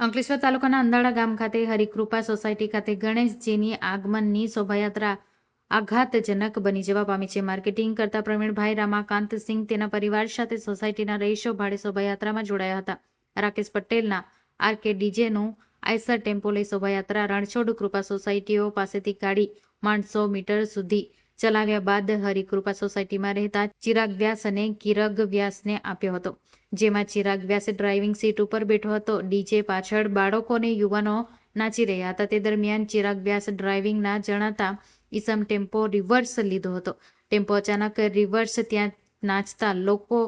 અંકલેશ્વર તાલુકાના અંદાળા ગામ ખાતે હરિકૃપા સોસાયટી ખાતે ગણેશજીની આગમનની શોભાયાત્રા આઘાતજનક બની જવા પામી છે. માર્કેટિંગ કરતા પ્રવીણભાઈ રામાકાંતસિંહ તેના પરિવાર સાથે સોસાયટીના રહીશો ભાડે શોભાયાત્રામાં જોડાયા હતા. રાકેશ પટેલના આરકે ડીજેનું આઈસર ટેમ્પો લઈ શોભાયાત્રા રણછોડ કૃપા સોસાયટીઓ પાસેથી કાઢી માણસો મીટર સુધી ચલાવ્યા બાદ હરિકૃપા સોસાયટીમાં રહેતા ચિરાગ વ્યાસ અને કિરગ વ્યાસને આપ્યો હતો, જેમાં ચિરાગ વ્યાસે ડ્રાઇવિંગ સીટ ઉપર બેઠો હતો. ડીજે પાછળ બાળકો અને યુવાનો નાચી રહ્યા હતા. તે દરમિયાન ચિરાગ વ્યાસ ડ્રાઇવિંગ જણાતા ઈસમ ટેમ્પો રિવર્સ લીધો હતો. ટેમ્પો અચાનક રિવર્સ ત્યાં નાચતા લોકો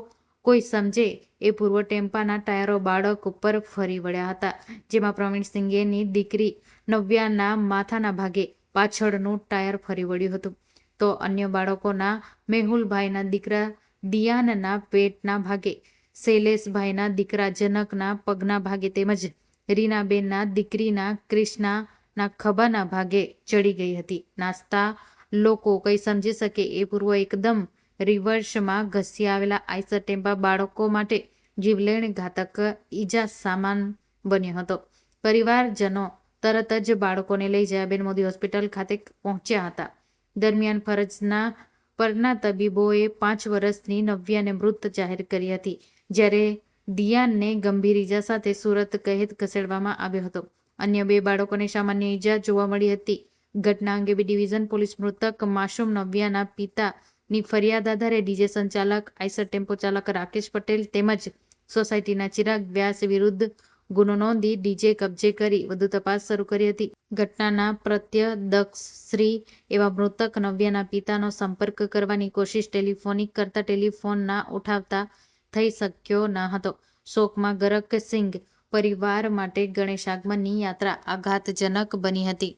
કોઈ સમજે એ પૂર્વ ટેમ્પાના ટાયરો બાળક ઉપર ફરી વળ્યા હતા, જેમાં પ્રવીણ સિંઘેની દીકરી નવ્યાના માથાના ભાગે પાછળનું ટાયર ફરી વળ્યું હતું. તો અન્ય બાળકોના મેહુલભાઈના દીકરા દિયાનના પેટના ભાગે, શૈલેષભાઈના દીકરા જનકના પગના ભાગે તેમજ રીનાબેનના દીકરીના ક્રિષ્નાના ખભાના ભાગે ચડી ગઈ હતી. નાસ્તા લોકો કંઈ સમજી શકે એ પૂર્વ એકદમ રિવર્સમાં ઘસી આવેલા આઈસર ટેમ્પા બાળકો માટે જીવલેણ ઘાતક ઈજા સામાન બન્યો હતો. પરિવારજનો તરત જ બાળકોને લઈ જયાબેન મોદી હોસ્પિટલ ખાતે પહોંચ્યા હતા. દરમિયાન ફરજના પરના તબીબોએ પાંચ વર્ષની નવ્યાને મૃત જાહેર કરી હતી, જ્યારે દિયાનને ગંભીર ઈજા સાથે સુરત કહેત ખસેડવામાં આવ્યો હતો. અન્ય બે બાળકોને સામાન્ય ઈજા જોવા મળી હતી. ઘટના અંગે બી ડિવિઝન પોલીસ મૃતક માસૂમ નવ્યાના પિતાની ફરિયાદ આધારે ડીજે સંચાલક, આઈસર ટેમ્પો ચાલક રાકેશ પટેલ તેમજ સોસાયટીના ચિરાગ વ્યાસ વિરુદ્ધ ગુનો નોંધી ડીજે કબજે કરી વધુ તપાસ શરૂ કરી હતી. ઘટનાના પ્રત્યદક્ષશ્રી એવા મૃતક નવ્યાના પિતાનો સંપર્ક કરવાની કોશિશ ટેલિફોનિક કરતા ટેલિફોન ના ઉઠાવતા થઈ શક્યો ન હતો. શોકમાં ગરક સિંઘ પરિવાર માટે ગણેશ આગમનની યાત્રા આઘાતજનક બની હતી.